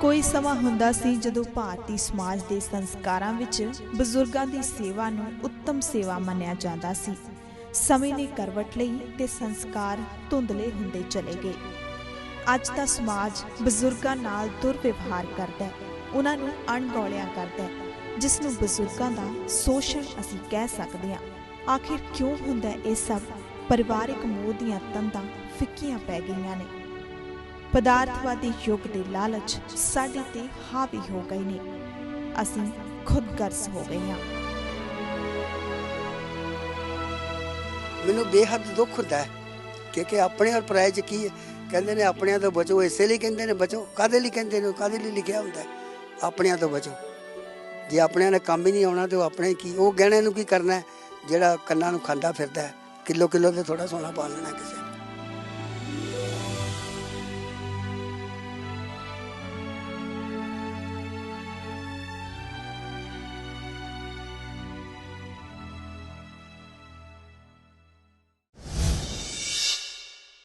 ਕੋਈ ਸਮਾਂ ਹੁੰਦਾ ਸੀ ਜਦੋਂ ਭਾਰਤੀ ਸਮਾਜ ਦੇ ਸੰਸਕਾਰਾਂ ਵਿੱਚ ਬਜ਼ੁਰਗਾਂ ਦੀ ਸੇਵਾ ਨੂੰ ਉੱਤਮ ਸੇਵਾ ਮੰਨਿਆ ਜਾਂਦਾ ਸੀ। ਸਮੇਂ ਨੇ ਕਰਵਟ ਲਈ ਤੇ ਸੰਸਕਾਰ ਧੁੰਦਲੇ ਹੁੰਦੇ ਚਲੇ ਗਏ। ਅੱਜ ਦਾ ਸਮਾਜ ਬਜ਼ੁਰਗਾਂ ਨਾਲ ਦੁਰਵਿਵਹਾਰ ਕਰਦਾ ਹੈ, ਉਹਨਾਂ ਨੂੰ ਅਣਗੌਲਿਆ ਕਰਦਾ ਹੈ, ਜਿਸ ਨੂੰ ਬਜ਼ੁਰਗਾਂ ਦਾ ਸ਼ੋਸ਼ਣ ਅਸੀਂ ਕਹਿ ਸਕਦੇ ਹਾਂ। ਆਖਿਰ ਕਿਉਂ ਹੁੰਦਾ ਇਹ ਸਭ? ਪਰਿਵਾਰਿਕ ਮੋਹ ਦੀਆਂ ਤੰਦਾਂ ਫਿੱਕੀਆਂ ਪੈ ਗਈਆਂ ਨੇ। ਪਦਾਰਥਵਾਦੀ ਯੁੱਗ ਦੇ ਲਾਲਚ ਸਾਡੇ ਤੇ ਹਾਵੀ ਹੋ ਗਏ ਨੇ। ਅਸੀਂ ਖੁਦਗਰਜ਼ ਹੋ ਗਏ ਹਾਂ। ਮੈਨੂੰ ਬੇਹੱਦ ਦੁੱਖ ਹੁੰਦਾ ਹੈ ਕਿਉਂਕਿ ਆਪਣੇ ਔਰ ਪਰਾਏ ਚ ਕੀ ਹੈ? ਕਹਿੰਦੇ ਨੇ ਆਪਣਿਆਂ ਤੋਂ ਬਚੋ, ਇਸੇ ਲਈ ਕਹਿੰਦੇ ਨੇ ਬਚੋ। ਕਾਦੇ ਲਈ ਕਹਿੰਦੇ ਨੇ? ਕਾਦੇ ਲਈ ਲਿਖਿਆ ਹੁੰਦਾ ਆਪਣਿਆਂ ਤੋਂ ਬਚੋ। ਜੇ ਆਪਣਿਆਂ ਨੇ ਕੰਮ ਹੀ ਨਹੀਂ ਆਉਣਾ ਤੇ ਉਹ ਆਪਣੇ ਕੀ? ਉਹ ਗਹਿਣੇ ਨੂੰ ਕੀ ਕਰਨਾ ਜਿਹੜਾ ਕੰਨਾਂ ਨੂੰ ਖਾਂਦਾ ਫਿਰਦਾ ਹੈ ਕਿਲੋ ਕਿਲੋ ਤੇ ਥੋੜਾ ਸੋਨਾ ਪਾ ਲੈਣਾ ਕਿਸੇ ਨੇ।